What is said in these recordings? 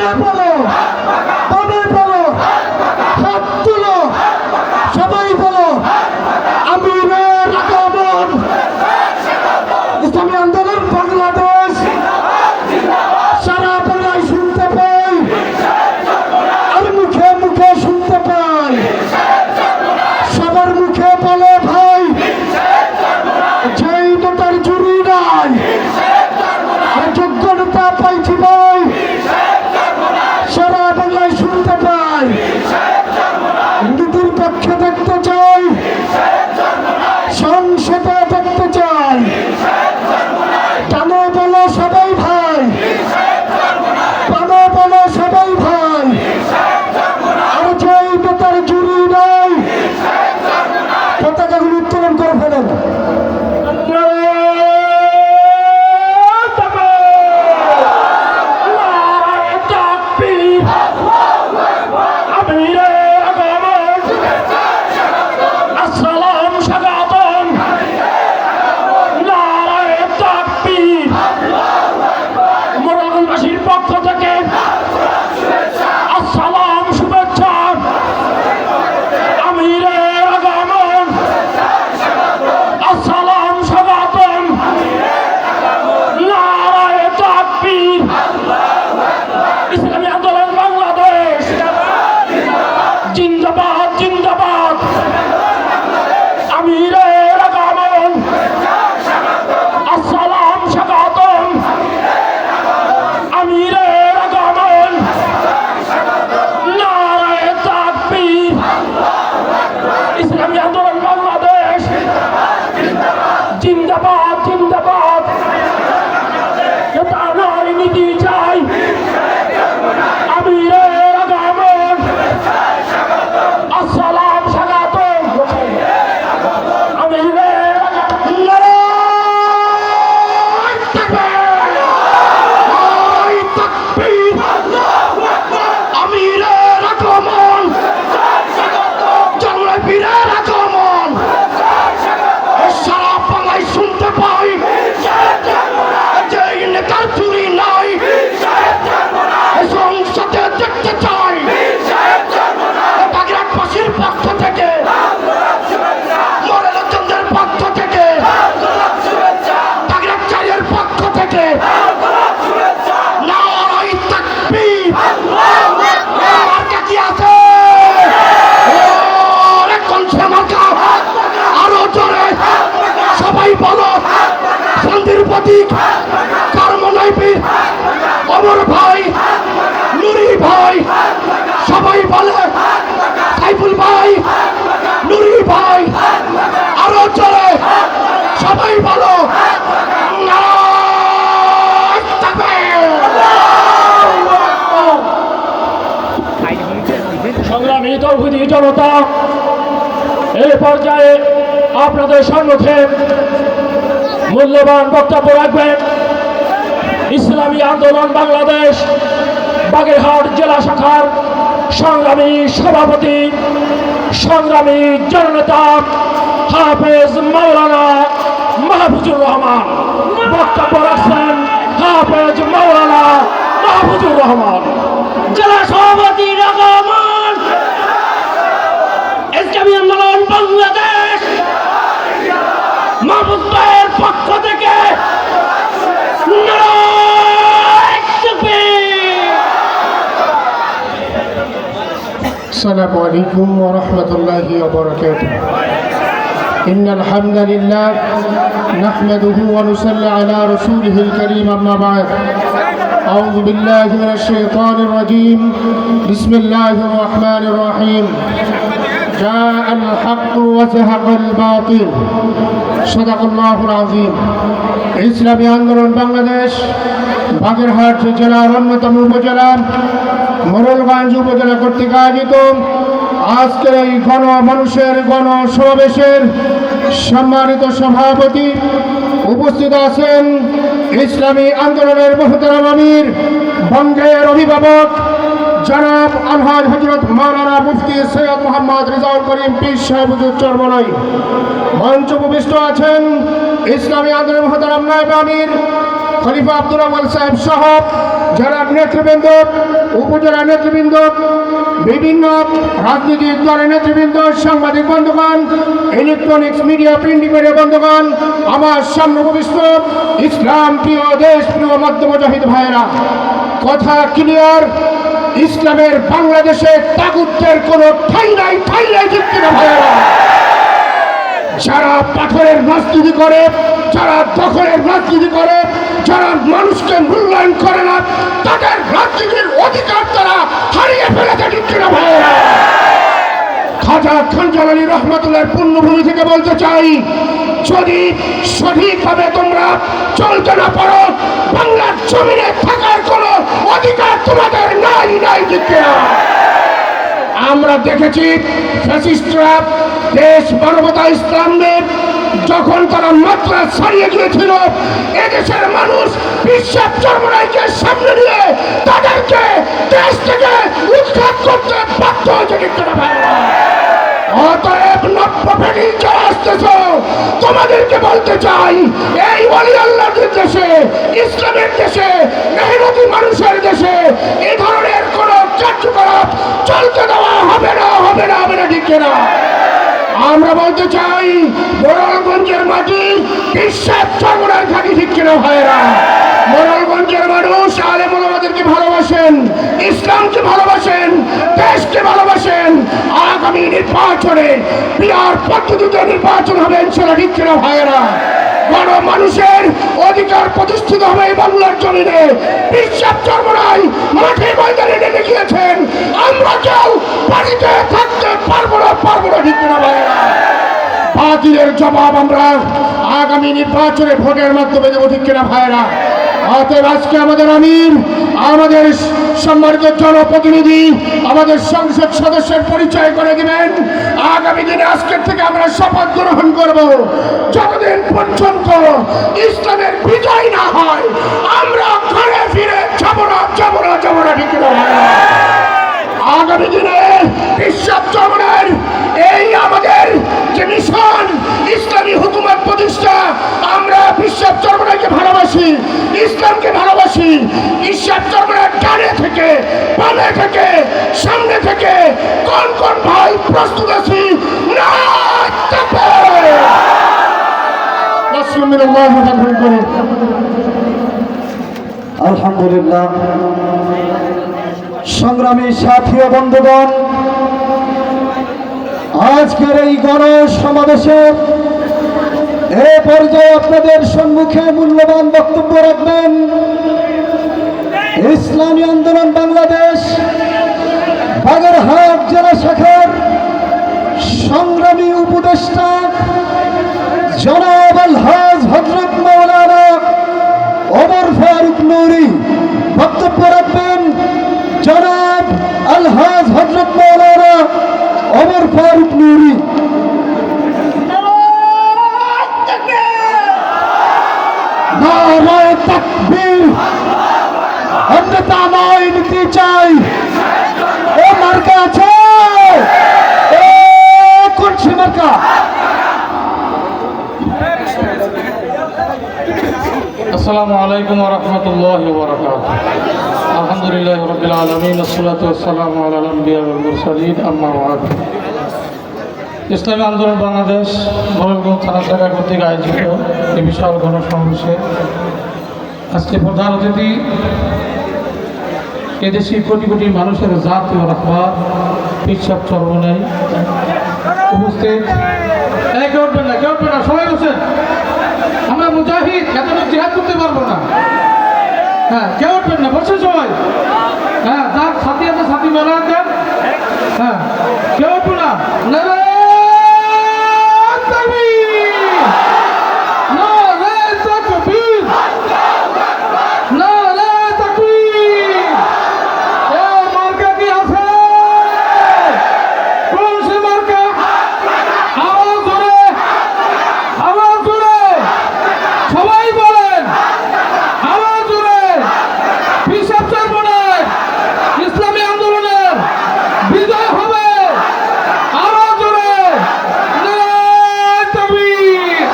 Olha, জিন্দাবাদ। আমি প্রতীক কারমনাইপি, অমর ভাই, নুরি ভাই, সবাই বলে, সাইফুল ভাই, নুরি ভাই, আরও চলে সবাই বলো! সংগ্রামী তৌহিদি জনতা এই পর্যায়ে আপনাদের সম্মুখে মূল্যবান বক্তব্য রাখবেন। ইসলামী আন্দোলন বাংলাদেশ, বাগেরহাট জেলা শাখার সংগ্রামী সভাপতি, সংগ্রামী জননেতা হাফেজ মাওলানা মাহফুজুর রহমান। বক্তব্য রাখছেন হাফেজ মাওলানা মাহফুজুর রহমান। জেলা সভাপতি রহমান আন্দোলন বাংলাদেশ। السلام عليكم ورحمة الله وبركاته إن الحمد لله نحمده ونصلي على رسوله الكريم أما بعد أعوذ بالله من الشيطان الرجيم بسم الله الرحمن الرحيم جاء الحق وزهق الباطل صدق الله العظيم ইসলামী আন্দোলন বাংলাদেশ বাগেরহাট জেলার অন্যতম উপজেলা, মোরলগঞ্জ উপজেলা কর্তৃক আয়োজিত। আজকের এই গণ মানুষের গণ সমাবেশের সম্মানিত সভাপতি উপস্থিত আছেন ইসলামী আন্দোলনের মহতারাম আমির, বঙ্গের অভিভাবক জনাব আলহাজ হজরত মারানা মুফতি সৈয়দ মোহাম্মদ রিজাউল করিম পীর সাহেব চরমনাই। মঞ্চ উপবিষ্ট আছেন ইসলামী আন্দোলন মহতারাম নায়েব আমির খলিফা আব্দুল আওয়াল সাহেব সহ যারা নেতৃবৃন্দ, উপজেলা নেতৃবৃন্দ, বিভিন্ন রাজনৈতিক দলের নেতৃবৃন্দ, সাংবাদিক বন্ধুগণ ইলেকট্রনিক্স মিডিয়া প্রিন্ট মিডিয়া বন্ধুগণ, আমার সামনে উপবিষ্ট ইসলাম প্রিয় দেশ, প্রিয় মধ্য মুজাহিদ ভাইয়েরা, কথা ক্লিয়ার ইসলামের বাংলাদেশে তাগুতের কোনো ঠাই নাই ঠাই নাই জিততে না ভাইয়েরা। যারা পাথরের রাজনীতি করে, যারা দখলের রাজনীতি করে যারা মানুষকে মূল্যায়ন করে না, তাদের রাজনীতির অধিকার তারা হারিয়ে ফেলেছে, ঠিক ভাইয়েরা খাজা খানজালানি রহমতুল্লাহ পূর্ণভূমি থেকে বলতে চাই, যদি সঠিকভাবে তোমরা চলতে না পারো, বাংলার জমিনে থাকার কোনো অধিকার তোমাদের নাই নাই না আমরা দেখেছি ফ্যাসিস্টরা দেশ মানবতা ইসলামদের যখন তারা মাত্রা ছাড়িয়ে গিয়েছিল, এদেশের মানুষ বিশ্বের চর্মরাইকে সামনে নিয়ে তাদেরকে দেশ থেকে উৎখাত করতে বাধ্য হয়েছে কিন্তু। অতএব নব্যপেটি যারা আসতেছ তোমাদেরকে বলতে চাই, এই অলি আল্লাহদের দেশে, ইসলামের দেশে, মেহনতি মানুষের দেশে এই ধরনের কোন কার্যকলাপ চলতে দেওয়া হবে না হবে না হবে না, ঠিক না আমরা বলতে চাই, মোরালগঞ্জের মাটি বিশ্বাস চমড়ার ঘাটি ঠিক কিনা ভাইরা মানুষ আলেম ওলামাদেরকে ভালোবাসেন, ইসলামকে ভালোবাসেন, দেশকে ভালোবাসেন। আগামী নির্বাচনে বিহার পদ্ধতিতে নির্বাচন হবে ইনশাল্লাহ ঠিক কিনা ভাইয়েরা বড় মানুষের অধিকার প্রতিষ্ঠিত হবে এই বাংলার জমিনে। বিশ্বাস চর্মরাই মাঠে ময়দানে নেমে গিয়েছেন। আমরা কেউ বাড়িতে থাকতে পারব না পারব না, ঠিক কিনা ভাইয়েরা? বাতিলের জবাব আমরা আগামী নির্বাচনে ভোটের মাধ্যমে দেবো, ঠিক কিনা ভাইয়েরা? অতএব আজকে আমাদের আমির, আমাদের সম্মানিত জনপ্রতিনিধি, আমাদের সংসদ সদস্যের পরিচয় করে দিবেন। আগামী দিনে আজকের থেকে আমরা শপথ গ্রহণ করব। যতদিন পর্যন্ত ইসলামের বিজয় না হয়, আমরা ঘরে ফিরে যাব না যাব না যাব না, ঠিক আগামী দিনে বিশ্ব চমনের এই আমাদের যে মিশন ইসলামী হুকুমত প্রতিষ্ঠা, আমরা বিশ্বাস চরমনাকে ভালোবাসি, ইসলামকে ভালোবাসি। ঈশ্বর চরমনার ডানে থেকে, বামে থেকে, সামনে থেকে, কোন কোন ভাই প্রস্তুত আছি। আলহামদুলিল্লাহ। সংগ্রামী সাথী বন্ধুগণ আজকের এই গণ সমাবেশে এ পর্যায়ে আপনাদের সম্মুখে মূল্যবান বক্তব্য রাখবেন। ইসলামী আন্দোলন বাংলাদেশ, বাগেরহাট জেলা শাখার সংগ্রামী উপদেষ্টা জনাব ওমর ফারুক নুরি। নারায় তাকবীর। অন্যতা নয় নিতে চাই। ও মার্কা আছে। আসসালামু আলাইকুম রহমতুল্লাহ বরকাত আলহামদুলিল্লাহ রবিল আলমিন, আসসালাতু আসসালামু আলাল আম্বিয়া ওয়াল মুরসালিন, আম্মা বাদ। ইসলামী আন্দোলন বাংলাদেশ মোরলগঞ্জ থানা শাখা কর্তৃক আয়োজিত এই বিশাল গণসমাবেশে আজকে প্রধান অতিথি এদেশে কোটি কোটি মানুষের জাতীয় রাখবা পিসাব চর্মনাই উপস্থিত। কেউ উঠবেন না, কেউ উঠবেন না, সবাই বসেন। আমরা মুজাহিদ এতটা জিহাদ করতে পারব না। হ্যাঁ কেউ উঠবেন না, বসে সবাই। হ্যাঁ যার সাথী আছে সাথী মেলা দেন হ্যাঁ কেউ উঠবো না নারায়ণ তাকবীর! নারায়ণ তাকবীর! নারায়ণ তাকবীর! এ মার্কা কি আছে? কোন সে মার্কা? আওয়াজ ধরে আওয়াজ জোরে সবাই বলেন আওয়াজ জোরে হিসাব চর্মনের ইসলামী আন্দোলনের বিজয় হবে আওয়াজ জোরে নারায়ণ তাকবীর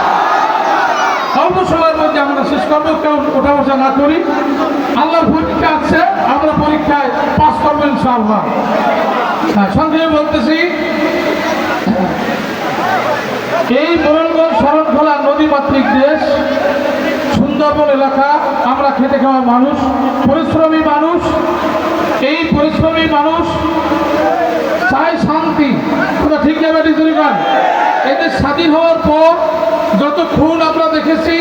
অল্প সময়ের মধ্যে আমরা শেষ করব কেউ ওঠা বসা না করি আল্লাহর পরীক্ষা আছে আমরা পরীক্ষায় পাস করব ইনশাআল্লাহ হ্যাঁ সংক্ষেপে বলতেছি এই মোরলগঞ্জ শরণখোলা নদী মাতৃক দেশ সুন্দরবন এলাকা আমরা খেতে খাওয়া মানুষ পরিশ্রমী মানুষ এই পরিশ্রমী মানুষ চায় শান্তি তোমরা ঠিক যাবে ডিজুরিগান এদের স্বাধীন হওয়ার পর যত খুন আমরা দেখেছি,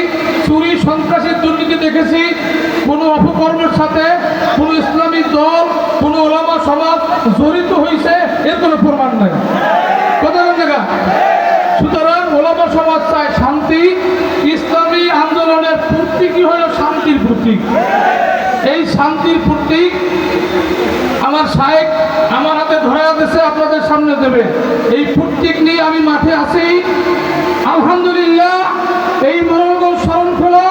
চুরি, সন্ত্রাসের দুর্নীতি দেখেছি, কোনো অপকর্মের সাথে কোনো ইসলামী দল, কোনো ওলামা সমাজ জড়িত হয়েছে এর কোনো প্রমাণ নেই। কথা জায়গা। সুতরাং ওলামা সমাজ চায় শান্তি, ইসলামী আন্দোলনের প্রতীকই হল? শান্তির প্রতীক এই শান্তির প্রতীক আমার সাহেব আমার হাতে ধরে দিয়েছে, আপনাদের সামনে দেবে। এই প্রতীক নিয়ে আমি মাঠে আসি আলহামদুলিল্লাহ, এই মনোরগঞ্জ শরণখোলা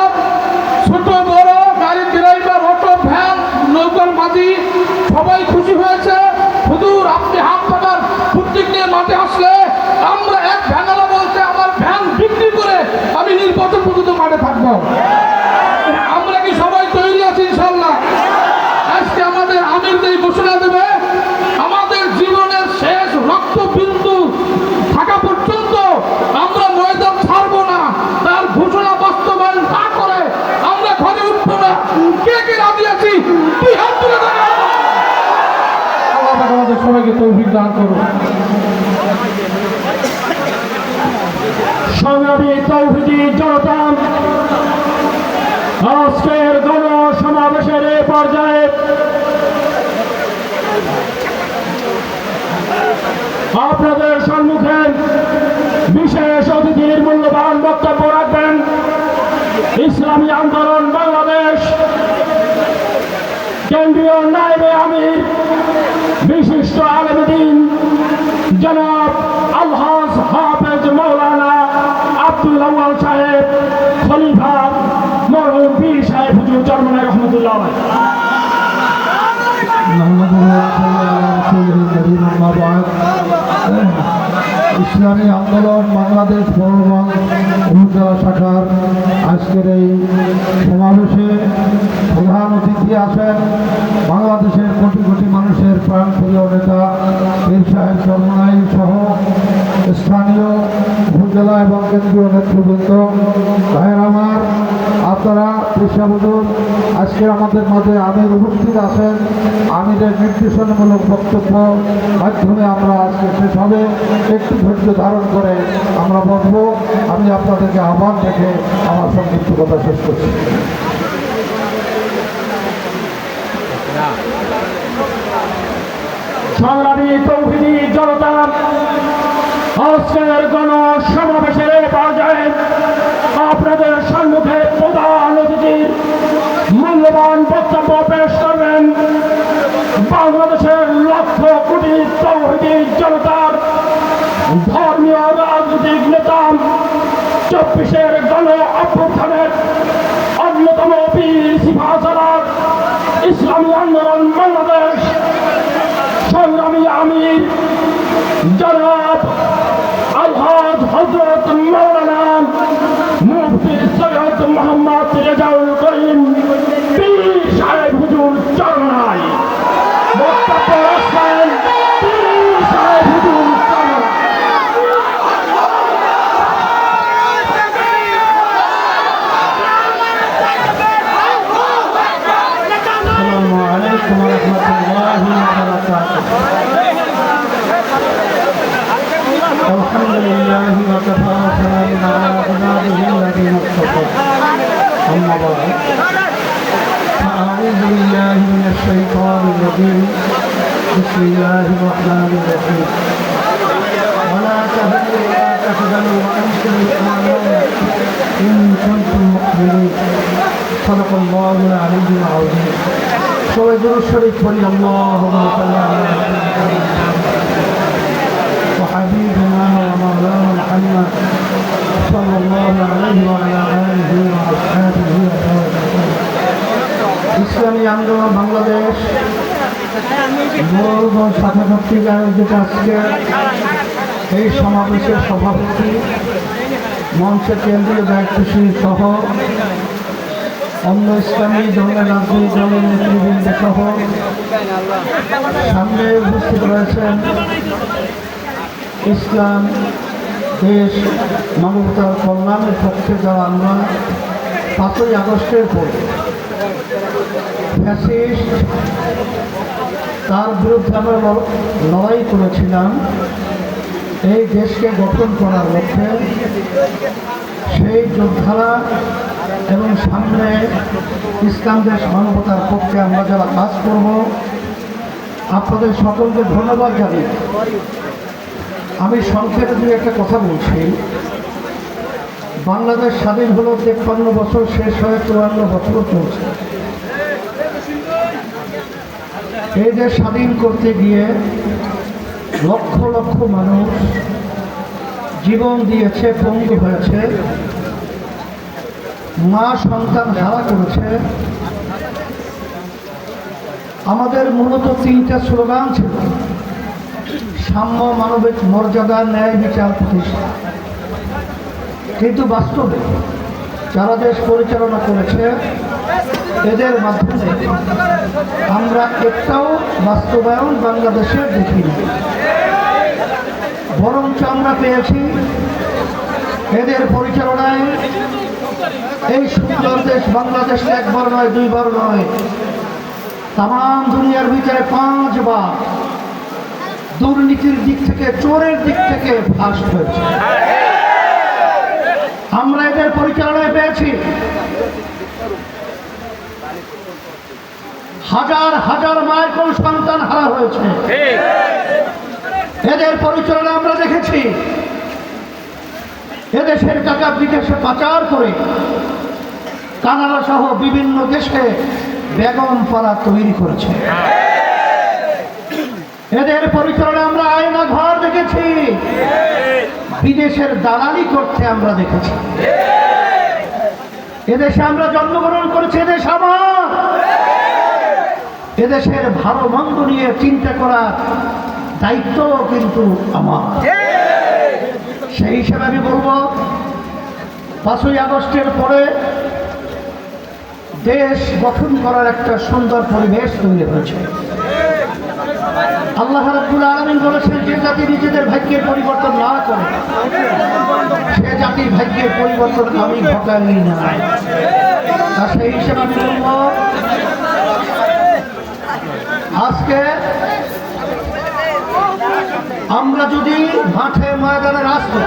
ছোট, বড়, গাড়ি, ড্রাইভার, অটো, ভ্যান, নৌকার মাঝি, সবাই খুশি হয়েছে হুজুর আপনি হাত পাকার প্রতীক নিয়ে মাঠে আসলে আমরা এক ভ্যানালা বলতে আমার ভ্যান বিক্রি করে আমি নির্বাচন পর্যন্ত মাঠে থাকব আমরা কি সবাই তৈরি আছি ইনশাল্লাহ আজকে আমাদের আমির যেই ঘোষণা দেবে আমাদের জীবনের শেষ রক্তবিন্দু থাকা পর্যন্ত আমরা ময়দান ছাড়বো না তার ঘোষণা বাস্তবায়ন না করে আমরা ঘরে উঠবো না কে কে রাজি আছি দুই হাত তুলে দেখাও। আল্লাহ পাক আমাদের সবাইকে তৌফিক দান করুন। সংগ্রামী আজকের গণ সমাবেশের এ পর্যায়ে আপনাদের সম্মুখে বিশেষ অতিথির মূল্যবান বক্তব্য রাখবেন। ইসলামী আন্দোলন বাংলাদেশ, কেন্দ্রীয় নাইবে ইসলামী আন্দোলন বাংলাদেশ বড়গঞ্জ উপজেলা শাখার আজকের এই সমাবেশে প্রধান অতিথি আছেন বাংলাদেশের কোটি কোটি মানুষের প্রাণপ্রিয় নেতা পীর সাহেব সহ স্থানীয় উপজেলা এবং কেন্দ্রীয় নেতৃবৃন্দ, ভাইয়ের আমার, আপনারা বুঝুন আজকে আমাদের মাঝে আমির উপস্থিত আছেন। আমিরের নির্দেশনামূলক বক্তব্য মাধ্যমে আমরা আজকে শেষ হবে। একটু ধৈর্য ধারণ করে আমরা বসবো আমি আপনাদেরকে আহ্বান রেখে আমার সংক্ষিপ্ত কথা শেষ করছি। সংগ্রামী তৌহিদি জনতা আজকের গণ সমাবেশের পর্যায়ে আপনাদের সম্মুখে প্রধান অতিথির মূল্যবান বক্তব্য পেশ করবেন। বাংলাদেশের লক্ষ কোটি তৌহিদি জনতার ধর্মীয় রাজনৈতিক নেতা চব্বিশের গণ অভ্যুত্থানের অন্যতম বীর সিফাসালার ইসলামী আন্দোলন বাংলাদেশ। সংগ্রামী আমির জনাব হজরত মৌলানা মুফতি সৈয়দ মোহাম্মদ أما بعد فأعوذ بالله من الشيطان الرجيم بسم الله الرحمن الرحيم ولا تهنوا ولا تحزنوا وأنتم الأعلون إن كنتم مؤمنين صدق الله العلي العظيم সবাই দুরু শরীফ পড়ি اللهم صل على وحبيبنا ومولانا محمد صلى الله عليه وعلى آله وأصحابه وسلم ইসলামী আন্দোলন বাংলাদেশ। গৌরব শাখা কর্তৃক আয়োজিত আজকে এই সমাবেশের সভাপতি মঞ্চের কেন্দ্রীয় দায়িত্বশীল সহ অন্য ইসলামী দলের রাজনৈতিক দলের নেতৃবৃন্দ সহ সামনে উপস্থিত রয়েছেন ইসলাম, দেশ, মানবতার কল্যাণের পক্ষে যারা আমরা পাঁচই আগস্টের পর। ফ্যাসিস্ট তার বিরুদ্ধে আমরা লড়াই করেছিলাম। এই দেশকে গঠন করার লক্ষ্যে সেই যোদ্ধারা এবং সামনে ইসলাম দেশ মানবতার পক্ষে আমরা যারা কাজ করব, আপনাদের সকলকে ধন্যবাদ জানাই আমি সংক্ষেপে দিয়ে একটা কথা বলছি। বাংলাদেশ স্বাধীন হলো তেপ্পান্ন বছর, শেষ হয়ে চুয়ান্ন বছর চলছে। এই দেশ স্বাধীন করতে গিয়ে লক্ষ লক্ষ মানুষ জীবন দিয়েছে পঙ্গু হয়েছে, মা সন্তান হারা করেছে, আমাদের মূলত তিনটা স্লোগান ছিল। সাম্য মানবিক মর্যাদা, ন্যায় বিচার, প্রতিষ্ঠা। কিন্তু বাস্তবে যারা দেশ পরিচালনা করেছে এদের মাধ্যমে আমরা একটাও বাস্তবায়ন বাংলাদেশে দেখিনি। বরঞ্চ আমরা পেয়েছি এদের পরিচালনায় এই সুন্দর দেশ বাংলাদেশ একবার নয়, দুইবার নয়। তাম দুনিয়ার ভিতরে পাঁচবার দুর্নীতির দিক থেকে, চোরের দিক থেকে ফার্স্ট হয়েছে। আমরা এদের পরিচালনায় পেয়েছি। হাজার হাজার মায়ের কোন সন্তান হারা হয়েছে? এদের পরিচালনা আমরা দেখেছি। এদেশের টাকা বিদেশে পাচার করে কানাডা সহ বিভিন্ন দেশে বেগম পাড়া তৈরি করেছে। এদের পরিচালনা আমরা আয়না ঘর দেখেছি। বিদেশের দালালি করতে আমরা দেখেছি। এদেশে আমরা জন্মগ্রহণ করেছি এদেশ আমার। এদেশের ভালো মন্দ নিয়ে চিন্তা করার দায়িত্ব কিন্তু আমার। সেই হিসেবে আমি বলব, পাঁচই আগস্টের পরে দেশ গঠন করার একটা সুন্দর পরিবেশ তৈরি হয়েছে। আল্লাহ রাব্বুল আলামিন বলেছেন, যে জাতি নিজেদের ভাগ্যের পরিবর্তন না করে, সে জাতির ভাগ্যের পরিবর্তন আমি ঘটাই না তা সেই হিসেবে আমি বলব আজকে আমরা যদি মাঠে ময়দানে রাস্তা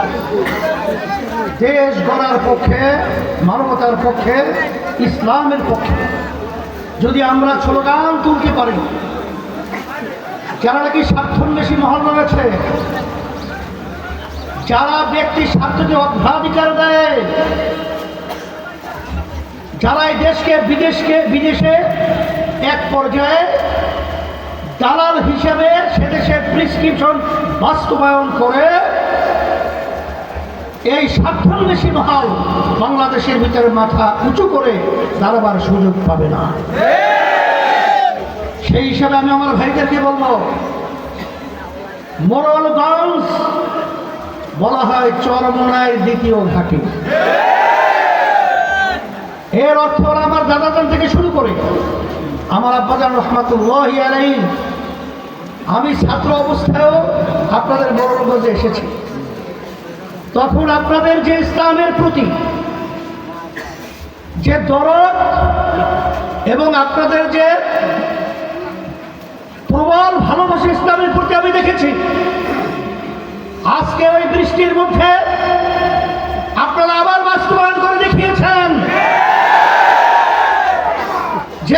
দেশ গড়ার পক্ষে, মানবতার পক্ষে, ইসলামের পক্ষে, যদি আমরা স্লোগান তুলতে পারি, যারা নাকি স্বার্থন্বেষী মহল রয়েছে, যারা ব্যক্তি স্বার্থকে অগ্রাধিকার দেয়, যারা এই দেশকে, বিদেশকে, বিদেশে এক পর্যায়ে দালাল হিসেবে সে দেশের প্রিসক্রিপশন বাস্তবায়ন করে এই স্বার্থান্বেষী মহল বাংলাদেশের ভিতরে মাথা উঁচু করে দাঁড়াবার সুযোগ পাবে না। সেই হিসাবে আমি আমার ভাইদেরকে বলব মোরলগঞ্জ বলা হয় চরমনায় দ্বিতীয় ঘাটি। এর অর্থ আমার দাদাজান থেকে শুরু করে আমার আব্বাজান রহমাতুল্লাহ আলাই আমি ছাত্র অবস্থায়ও আপনাদের বড় মোরলগঞ্জে এসেছি। তখন আপনাদের যে ইসলামের প্রতি, যে দরদ এবং আপনাদের যে প্রবল ভালোবাসা ইসলামের প্রতি আমি দেখেছি, আজকে ওই বৃষ্টির মধ্যে আপনারা আবার বাস্তবায়ন করে দেখিয়েছেন যে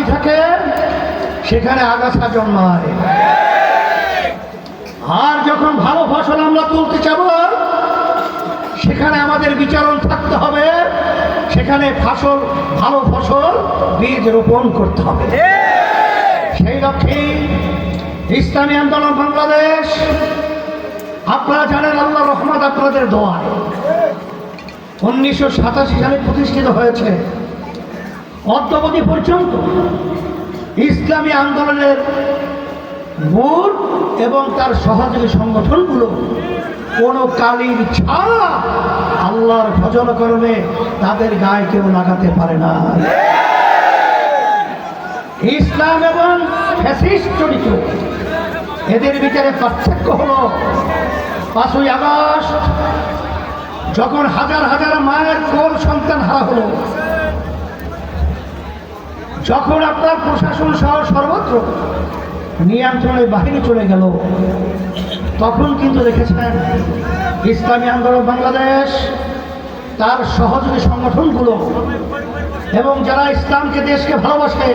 সেখানে আগাছা জন্মায়। আর যখন ভালো ফসল আমরা তুলতে চাব সেখানে আমাদের বিচারণ থাকতে হবে। সেখানে ফসল, ভালো ফসল বীজ রোপণ করতে হবে। সেই লক্ষ্যে ইসলামী আন্দোলন বাংলাদেশ, আপনারা জানেন আল্লাহ রহমত আপনাদের দোয়ায়। উনিশশো সাতাশি সালে প্রতিষ্ঠিত হয়েছে। অদ্যবধি পর্যন্ত ইসলামী আন্দোলনের মূল এবং তার সহযোগী সংগঠনগুলো কোনো কালির ছাড়া আল্লাহর ভজন করবে তাদের গায়ে কেউ লাগাতে পারে না। ইসলাম এবং ফ্যাসিস্ট জড়িত। এদের ভিতরে পার্থক্য হলো পাঁচই আগস্ট, যখন হাজার হাজার মায়ের কোল সন্তান হারা হলো যখন আপনার প্রশাসন সহ সর্বত্র নিয়ন্ত্রণের বাহিনী চলে গেল, তখন কিন্তু দেখেছেন ইসলামী আন্দোলন বাংলাদেশ, তার সহযোগী সংগঠনগুলো এবং যারা ইসলামকে দেশকে ভালোবাসে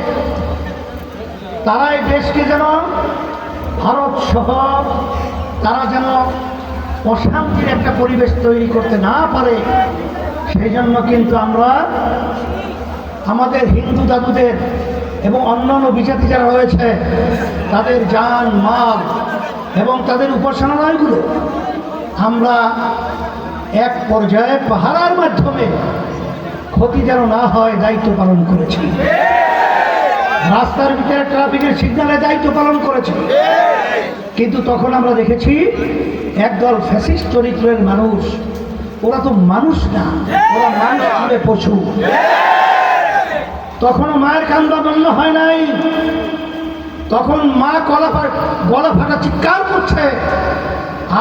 তারা এই দেশকে যেন, ভারত সহ তারা যেন অশান্তির একটা পরিবেশ তৈরি করতে না পারে, সেই জন্য কিন্তু আমরা আমাদের হিন্দু দাদুদের এবং অন্যান্য বিজাতি যারা রয়েছে, তাদের যান মাল এবং তাদের উপাসনালয়গুলো আমরা এক পর্যায়ে পাহারার মাধ্যমে ক্ষতি যেন না হয়, দায়িত্ব পালন করেছি। রাস্তার ভিতরে ট্রাফিকের সিগন্যালে দায়িত্ব পালন করেছি। কিন্তু তখন আমরা দেখেছি, একদল ফ্যাসিস্ট চরিত্রের মানুষ, ওরা তো মানুষ না, ওরা মানুষ পশু। তখনও মায়ের কান্দা বন্ধ হয় নাই। তখন মা গলা গলা ফাটা চিৎকার করছে।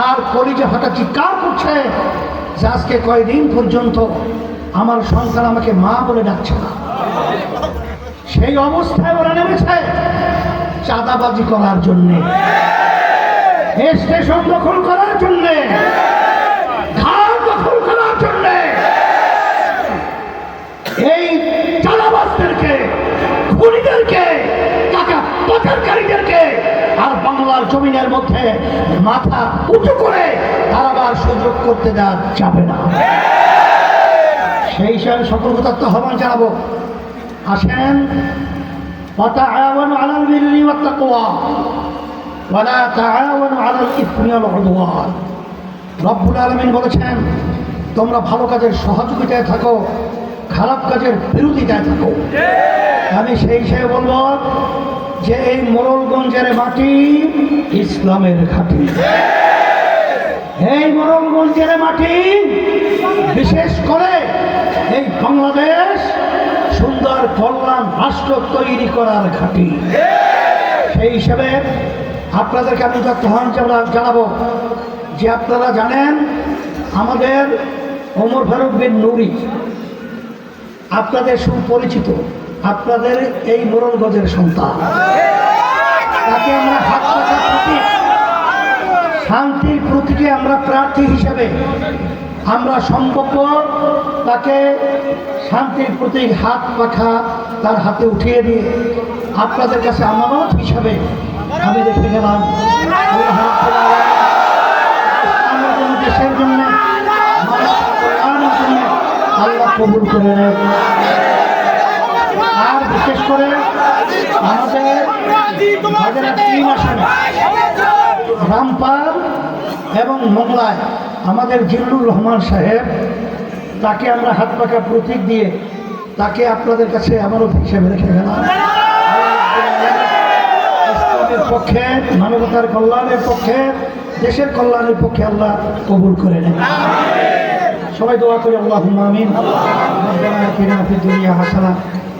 আর কলিজা ফাটা চিৎকার করছে যে আজকে কয়দিন পর্যন্ত আমার সন্তান আমাকে মা বলে ডাকছে না। সেই অবস্থায় ওরা নেমেছে চাঁদাবাজি করার জন্যে। স্টেশন দখল করার জন্যে ঘাট দখল করার জন্যে এই চালাবাসদেরকে খুনিদেরকে টাকা পাচারকারীদেরকে আর বাংলার জমিনের মধ্যে মাথা উঁচু করে আবার সুযোগ করতে দেওয়া যাবে না। সেই সব সকল তো আসেন। বলেছেন, তোমরা ভালো কাজের সহযোগিতায় থাকো, খারাপ কাজের বিরোধিতায় থাকো। আমি সেই হিসেবে বলব যে এই মোরলগঞ্জের মাটি ইসলামের ঘাটি এই মোরলগঞ্জের মাটি বিশেষ করে এই বাংলাদেশ সুন্দর কল্যাণ রাষ্ট্র তৈরি করার ঘাটি সেই হিসেবে আপনাদেরকে আমি যত জানাব যে আপনারা জানেন আমাদের ওমর ফারুক বিন নুরি আপনাদের সুপরিচিত। আপনাদের এই মোরলগঞ্জের সন্তান। তাকে আমরা হাত পাখার শান্তির প্রতীকে আমরা প্রার্থী হিসেবে আমরা সম্ভব তাকে শান্তির প্রতীক হাত পাখা তার হাতে উঠিয়ে দিয়ে আপনাদের কাছে আমানত হিসাবে আমি রেখে গেলাম। দেশের জন্য আল্লাহ কবুল করে নেয় বিশেষ করে আমাদের তিন আসন রামপাল এবং মোগলায় আমাদের জিল্লুর রহমান সাহেব, তাকে আমরা হাত পাকা প্রতীক দিয়ে তাকে আপনাদের কাছে আমারও হিসেবে রেখে গেলাম। পক্ষে, মানবতার কল্যাণের পক্ষে, দেশের কল্যাণের পক্ষে আল্লাহ কবুল করে নেন। সবাই দোয়া করে আল্লাহ আমিন। হাসানা।